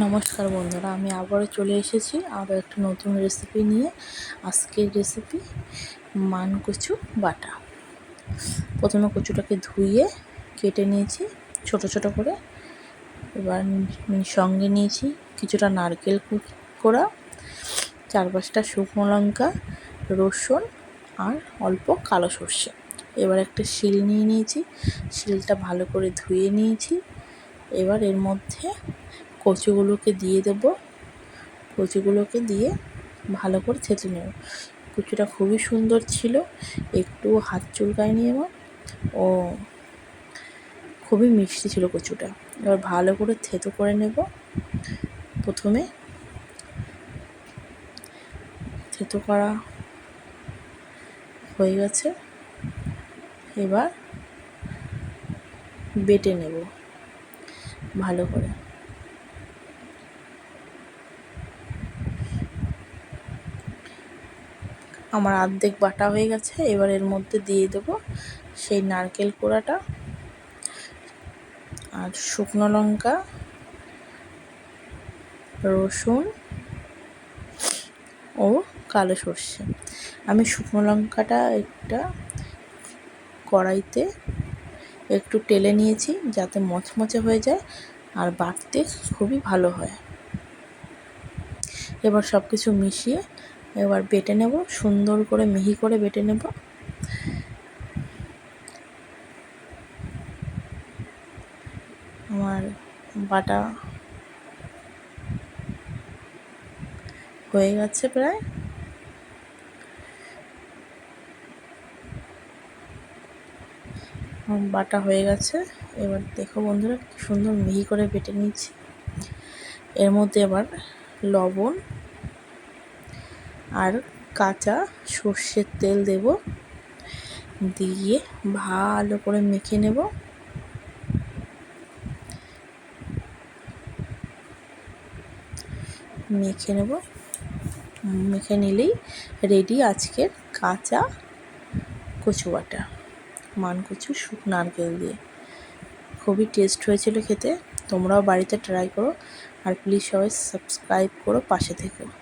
নমস্কার বন্ধুরা, আমি আবারও চলে এসেছি আরও একটা নতুন রেসিপি নিয়ে। আজকের রেসিপি মান কচু বাটা। প্রথমে কচুটাকে ধুয়ে কেটে নিয়েছি, ছোট ছোট করে। এবার সঙ্গে নিয়েছি কিছুটা নারকেল কোড়া চার পাঁচটা শুকনো লঙ্কা, রসুন আর অল্প কালো সর্ষে। এবার একটা শিল নিয়ে নিয়েছি, শিলটা ভালো করে ধুয়ে নিয়েছি। এবার এর মধ্যে কচুগুলোকে দিয়ে দেব। কচুগুলোকে দিয়ে ভালো করে ছেঁচে নেব। কচুটা খুবই সুন্দর ছিল, একটু হাত চুলকায়নি এবং ও, খুবই মিষ্টি ছিল কচুটা। এবার ভালো করে থেতো করে নেব। প্রথমে থেতো করা হয়ে গেছে। এবার বেটে নেব ভালো করে। আমার আর্ধেক বাটা হয়ে গেছে, এবার এর মধ্যে দিয়ে দেব সেই নারকেল কোড়াটা আর শুকনো লঙ্কা, রসুন ও কালো সর্ষে। আমি শুকনো লঙ্কাটা একটা কড়াইতে একটু টেলে নিয়েছি যাতে মচমচে হয়ে যায় আর বাটতে খুবই ভালো হয়। এবার সব কিছু মিশিয়ে এবার বেটে নেব, সুন্দর করে মিহি করে বেটে নেব। আমার বাটা হয়ে গেছে প্রায়। বাটা হয়ে গেছে। এবার দেখো বন্ধুরা সুন্দর মিহি করে বেটে নিচ্ছি। এর মধ্যে এবার লবণ আর কাঁচা সর্ষের তেল দেব। দিয়ে ভালো করে মেখে নেব। মেখে নেব। মেখে নিলেই রেডি আজকের কাঁচা কচু বাটা, মান কচু শুক নারকেল দিয়ে। খুবই টেস্ট হয়েছিল খেতে। তোমরাও বাড়িতে ট্রাই করো। আর প্লিজ সবাই সাবস্ক্রাইব করো পাশে থেকো